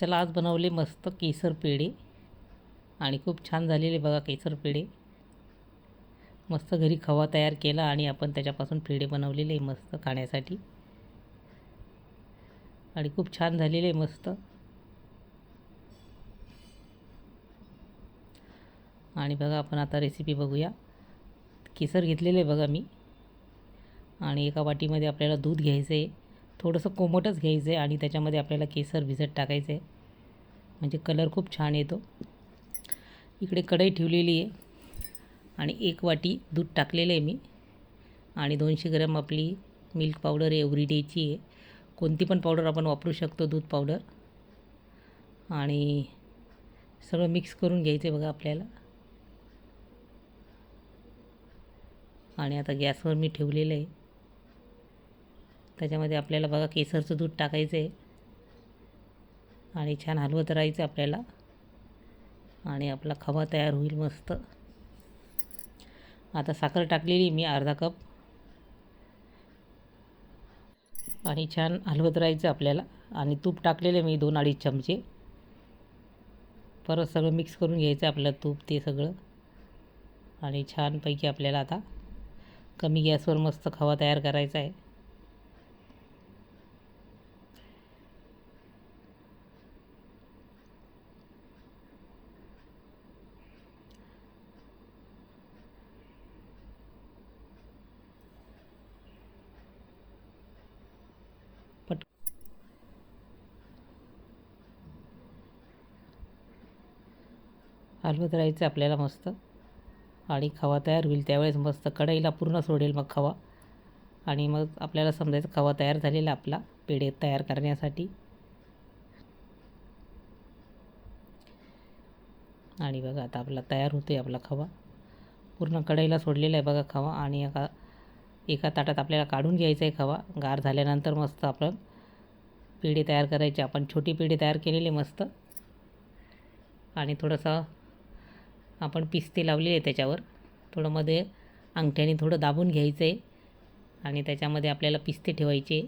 चला आज बनवले मस्त केसर पेढे. आणि खूप छान झालेले बघा केसर पेढे. मस्त घरी खवा तयार केला आणि आपण त्याच्यापासून पेढे बनवलेले मस्त खाण्यासाठी. आणि खूप छान झालेले मस्त. आणि बघा आपण आता रेसिपी बघूया. केसर घेतलेले बघा मी. आणि एका वाटीमध्ये आपल्याला दूध घ्यायचं आहे थोडंसं कोमटच घ्यायचं आहे आणि त्याच्यामध्ये आपल्याला केसर भिजत टाकायचं आहे. म्हणजे कलर खूप छान येतो. इकडे कढई ठेवलेली आहे. आणि एक वाटी दूध टाकलेलं आहे मी. आणि दोनशे ग्रॅम आपली मिल्क पावडर एव्हरीडेची आहे. कोणती पण पावडर आपण वापरू शकतो दूध पावडर. आणि सगळं मिक्स करून घ्यायचं आहे बघा आपल्याला. आणि आता गॅसवर मी ठेवलेलं आहे. त्याच्यामध्ये आपल्याला बघा केसरचं दूध टाकायचं आहे आणि छान हलवत राहायचं आपल्याला. आणि आपला खवा तयार होईल मस्त. आता साखर टाकलेली मी अर्धा कप. आणि छान हलवत राहायचं आपल्याला. आणि तूप टाकलेलं मी दोन अडीच चमचे. परत सगळं मिक्स करून घ्यायचं आपलं तूप ते सगळं. आणि छानपैकी आपल्याला आता कमी गॅसवर मस्त खवा तयार करायचा आहे. हलवत राहायचं आपल्याला मस्त. आणि खवा तयार होईल त्यावेळेस मस्त कढईला पूर्ण सोडेल मग खवा. आणि मग आपल्याला समजायचं खवा तयार झालेला आपला पेढे तयार करण्यासाठी. आणि बघा आता आपला तयार होतो आहे आपला खवा. पूर्ण कढईला सोडलेला आहे बघा खवा. आणि एका एका ताटात आपल्याला काढून घ्यायचा आहे खवा. गार झाल्यानंतर मस्त आपण पेढे तयार करायचे. आपण छोटी पेढे तयार केलेले मस्त. आणि थोडंसं आपण पिस्ते लावलेले आहे त्याच्यावर. थोडं मध्ये अंगठ्याने थोडं दाबून घ्यायचं आहे आणि त्याच्यामध्ये आपल्याला पिस्ते ठेवायचे.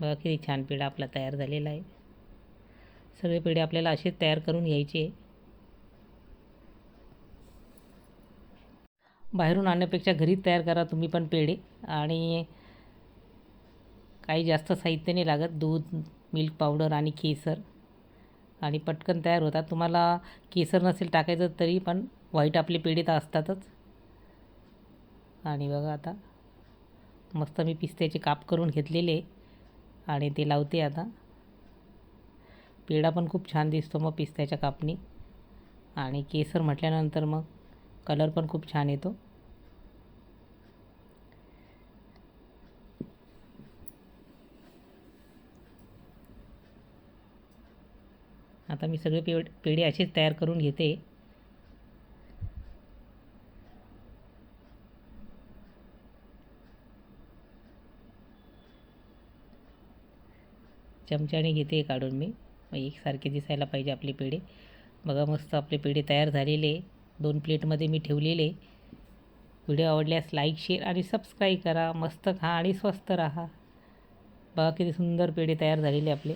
बघा किती छान पेढा आपला तयार झालेला आहे. सगळे पेढे आपल्याला असेच तयार करून घ्यायचे. बाहेरून आणण्यापेक्षा घरीच तयार करा तुम्ही पण पेढे. आणि काही जास्त साहित्य नाही लागत. दूध मिल्क पावडर आणि केसर. आणि पटकन तयार होतात. तुम्हाला केसर नसेल टाकायचं तरी पण व्हाईट आपले पेढे तर असतातच. आणि बघा आता मस्त मी पिस्त्याचे काप करून घेतलेले आणि ते लावते आता. पेढा पण खूप छान दिसतो मग पिस्त्याच्या कापणी. आणि केसर म्हटल्यानंतर मग कलर पण खूप छान येतो. आता मी सगळे पेड पेढे असेच तयार करून घेते. चमच्याने घेते काढून मी. मग एकसारखे दिसायला पाहिजे आपले पेढे. बघा मस्त आपले पेढे तयार झालेले दोन प्लेटमध्ये मी ठेवलेले व्हिडिओ आवडल्यास लाईक शेअर आणि सबस्क्राईब करा. मस्त खा आणि स्वस्त राहा. बघा किती सुंदर पेढे तयार झालेले आपले.